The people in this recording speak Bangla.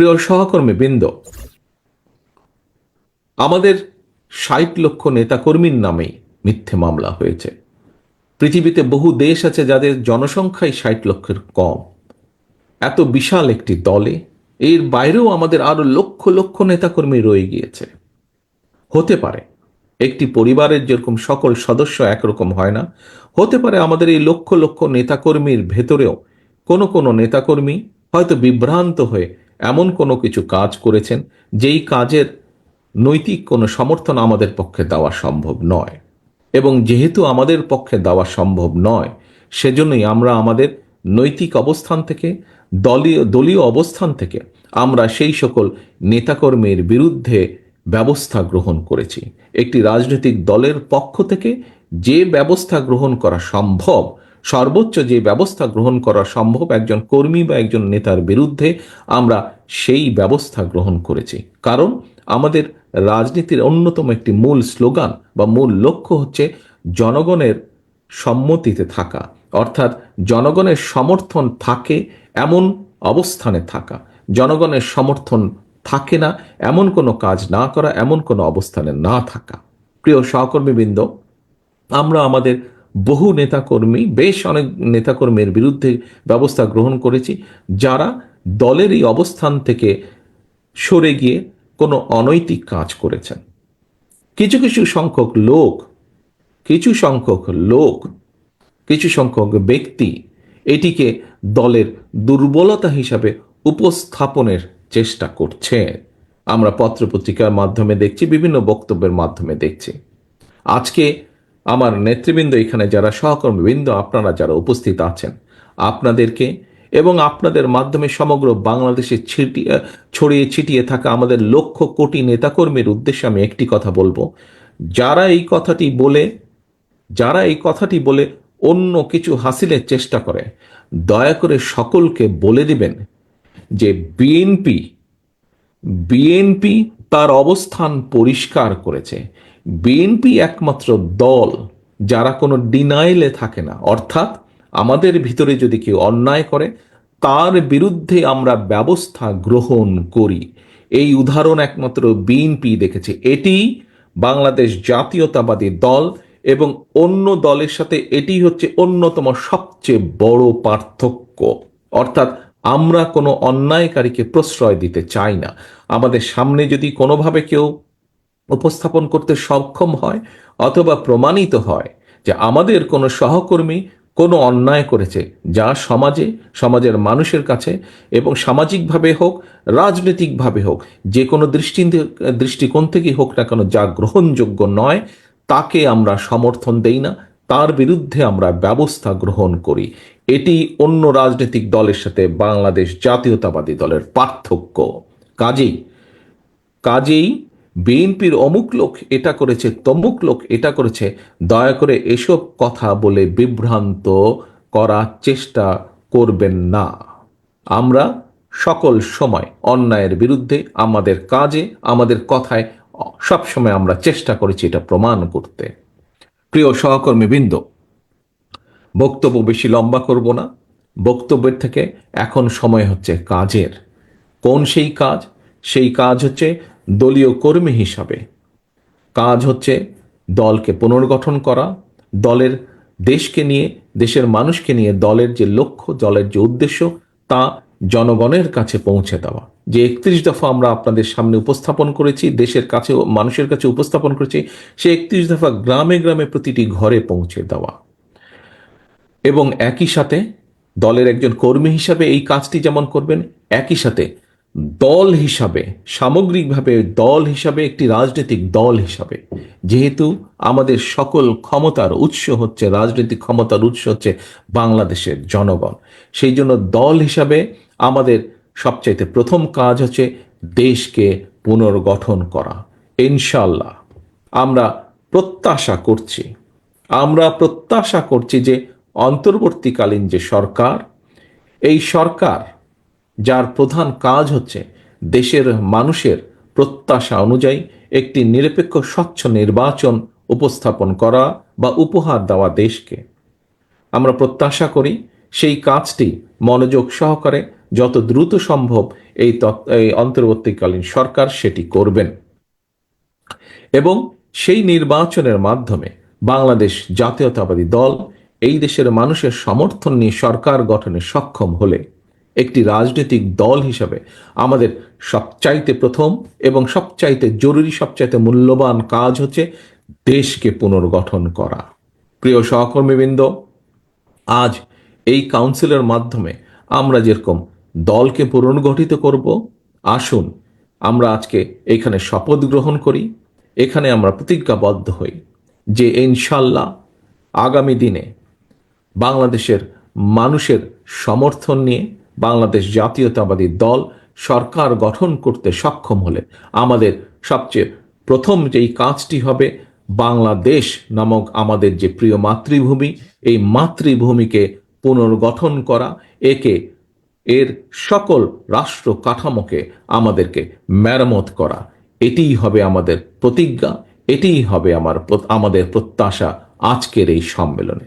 প্রিয় সহকর্মী বৃন্দ, আমাদের ষাট লক্ষ নেতাকর্মীর নামেই মিথ্যে মামলা হয়েছে। পৃথিবীতে বহু দেশ আছে যাদের জনসংখ্যাই ষাট লক্ষের কম। এত বিশাল একটি দলে, এর বাইরেও আমাদের আরও লক্ষ লক্ষ নেতাকর্মী রয়ে গিয়েছে। হতে পারে, একটি পরিবারের যেরকম সকল সদস্য একরকম হয় না, হতে পারে আমাদের এই লক্ষ লক্ষ নেতাকর্মীর ভেতরেও কোনো কোনো নেতাকর্মী হয়তো বিভ্রান্ত হয়ে এমন কোনো কিছু কাজ করেছেন, যেই কাজের নৈতিক কোনো সমর্থন আমাদের পক্ষে দেওয়া সম্ভব নয়। এবং যেহেতু আমাদের পক্ষে দেওয়া সম্ভব নয়, সেজন্যই আমরা আমাদের নৈতিক অবস্থান থেকে, দলীয় দলীয় অবস্থান থেকে আমরা সেই সকল নেতাকর্মীর বিরুদ্ধে ব্যবস্থা গ্রহণ করেছি। একটি রাজনৈতিক দলের পক্ষ থেকে যে ব্যবস্থা গ্রহণ করা সম্ভব সর্বোচ্চ যে ব্যবস্থা গ্রহণ করা সম্ভব একজন কর্মী বা একজন নেতার বিরুদ্ধে, আমরা সেই ব্যবস্থা গ্রহণ করেছি। কারণ আমাদের রাজনীতির অন্যতম একটি মূল স্লোগান বা মূল লক্ষ্য হচ্ছে জনগণের সম্মতিতে থাকা। অর্থাৎ জনগণের সমর্থন থাকে এমন অবস্থানে থাকা। জনগণের সমর্থন থাকে না এমন কোনো কাজ না করা, এমন কোনো অবস্থানে না থাকা। প্রিয় সহকর্মীবৃন্দ, আমরা আমাদের বহু নেতাকর্মী, বেশ অনেক নেতাকর্মীর বিরুদ্ধে ব্যবস্থা গ্রহণ করেছি, যারা দলের এই অবস্থান থেকে সরে গিয়ে কোনো অনৈতিক কাজ করেছেন। কিছু কিছু সংখ্যক লোক, কিছু সংখ্যক লোক, কিছু সংখ্যক ব্যক্তি এটিকে দলের দুর্বলতা হিসাবে উপস্থাপনের চেষ্টা করছে। আমরা পত্রপত্রিকার মাধ্যমে দেখছি, বিভিন্ন বক্তব্যের মাধ্যমে দেখছি। আজকে আমার নেতৃবৃন্দ এখানে যারা সহকর্মীবৃন্দ, আপনারা যারা উপস্থিত আছেন, আপনাদেরকে এবং আপনাদের মাধ্যমে সমগ্র বাংলাদেশে ছিটিয়ে ছড়িয়ে ছিটিয়ে থাকা আমাদের লক্ষ কোটি নেতাকর্মীর উদ্দেশ্যে আমি একটি কথা বলব। যারা এই কথাটি বলে, যারা এই কথাটি বলে অন্য কিছু হাসিলের চেষ্টা করে, দয়া করে সকলকে বলে দিবেন যে বিএনপি বিএনপি তার অবস্থান পরিষ্কার করেছে। বিএনপি একমাত্র দল যারা কোনো ডিনাইলে থাকে না। অর্থাৎ আমাদের ভিতরে যদি কেউ অন্যায় করে, তার বিরুদ্ধে আমরা ব্যবস্থা গ্রহণ করি। এই উদাহরণ একমাত্র বিএনপি দেখেছে। এটি বাংলাদেশ জাতীয়তাবাদী দল এবং অন্য দলের সাথে এটি হচ্ছে অন্যতম সবচেয়ে বড় পার্থক্য। অর্থাৎ আমরা কোনো অন্যায়কারীকে প্রশ্রয় দিতে চাই না। আমাদের সামনে যদি কোনোভাবে কেউ উপস্থাপন করতে সক্ষম হয় অথবা প্রমাণিত হয় যে আমাদের কোনো সহকর্মী কোনো অন্যায় করেছে, যা সমাজে, সমাজের মানুষের কাছে এবং সামাজিকভাবে হোক, রাজনৈতিকভাবে হোক, যে কোনো দৃষ্টি দৃষ্টিকোণ থেকেই হোক না কেন যা গ্রহণযোগ্য নয়, তাকে আমরা সমর্থন দেই না, তার বিরুদ্ধে আমরা ব্যবস্থা গ্রহণ করি। এটি অন্য রাজনৈতিক দলের সাথে বাংলাদেশ জাতীয়তাবাদী দলের পার্থক্য। কাজেই কাজেই বিএনপির অমুক লোক এটা করেছে, তমুক লোক এটা করেছে, দয়া করে এসব কথা বলে বিভ্রান্ত করার চেষ্টা করবেন না। আমরা সকল সময় অন্যায়ের বিরুদ্ধে, আমাদের কাজে, আমাদের কথায় সবসময় আমরা চেষ্টা করেছি এটা প্রমাণ করতে। প্রিয় সহকর্মীবৃন্দ, বক্তব্য বেশি লম্বা করব না। বক্তব্যের থেকে এখন সময় হচ্ছে কাজের। কোন সেই কাজ? সেই কাজ হচ্ছে দলীয় কর্মী হিসাবে। কাজ হচ্ছে দলকে পুনর্গঠন করা, দলের দেশকে নিয়ে, দেশের মানুষকে নিয়ে দলের যে লক্ষ্য, দলের যে উদ্দেশ্য, তা জনগণের কাছে পৌঁছে দেওয়া। যে একত্রিশ দফা আমরা আপনাদের সামনে উপস্থাপন করেছি, দেশের কাছে মানুষের কাছে উপস্থাপন করেছি, সে একত্রিশ দফা গ্রামে গ্রামে প্রতিটি ঘরে পৌঁছে দেওয়া। এবং একই সাথে দলের একজন কর্মী হিসাবে এই কাজটি যেমন করবেন, একই সাথে দল হিসাবে, সামগ্রিকভাবে দল হিসাবে, একটি রাজনৈতিক দল হিসাবে। যেহেতু আমাদের সকল ক্ষমতার উৎস হচ্ছে, রাজনৈতিক ক্ষমতার উৎস হচ্ছে বাংলাদেশের জনগণ। সেই জন্য দল হিসাবে আমাদের সবচাইতে প্রথম কাজ হচ্ছে দেশকে পুনর্গঠন করা। ইনশাল্লাহ আমরা প্রত্যাশা করছি। আমরা প্রত্যাশা করছি যে অন্তর্বর্তীকালীন যে সরকার, এই সরকার যার প্রধান কাজ হচ্ছে দেশের মানুষের প্রত্যাশা অনুযায়ী একটি নিরপেক্ষ, স্বচ্ছ নির্বাচন উপস্থাপন করা বা উপহার দেওয়া দেশকে। আমরা প্রত্যাশা করি সেই কাজটি মনোযোগ সহকারে যত দ্রুত সম্ভব এই এই অন্তর্বর্তীকালীন সরকার সেটি করবেন। এবং সেই নির্বাচনের মাধ্যমে বাংলাদেশ জাতীয়তাবাদী দল এই দেশের মানুষের সমর্থন নিয়ে সরকার গঠনে সক্ষম হলে একটি রাজনৈতিক দল হিসাবে আমাদের সবচাইতে প্রথম এবং সবচাইতে জরুরি, সবচাইতে মূল্যবান কাজ হচ্ছে দেশকে পুনর্গঠন করা। প্রিয় সহকর্মীবৃন্দ, আজ এই কাউন্সিলের মাধ্যমে আমরা যেরকম দলকে পুনর্গঠিত করব, আসুন আমরা আজকে এখানে শপথ গ্রহণ করি, এখানে আমরা প্রতিজ্ঞাবদ্ধ হই যে ইনশাল্লাহ আগামী দিনে বাংলাদেশের মানুষের সমর্থন নিয়ে বাংলাদেশ জাতীয়তাবাদী দল সরকার গঠন করতে সক্ষম হলে আমাদের সবচেয়ে প্রথম যেই কাজটি হবে বাংলাদেশ নামক আমাদের যে প্রিয় মাতৃভূমি, এই মাতৃভূমিকে পুনর্গঠন করা, একে এর সকল রাষ্ট্র কাঠামোকে আমাদেরকে মেরামত করা। এটিই হবে আমাদের প্রতিজ্ঞা, এটিই হবে আমার আমাদের প্রত্যাশা আজকের এই সম্মেলনে।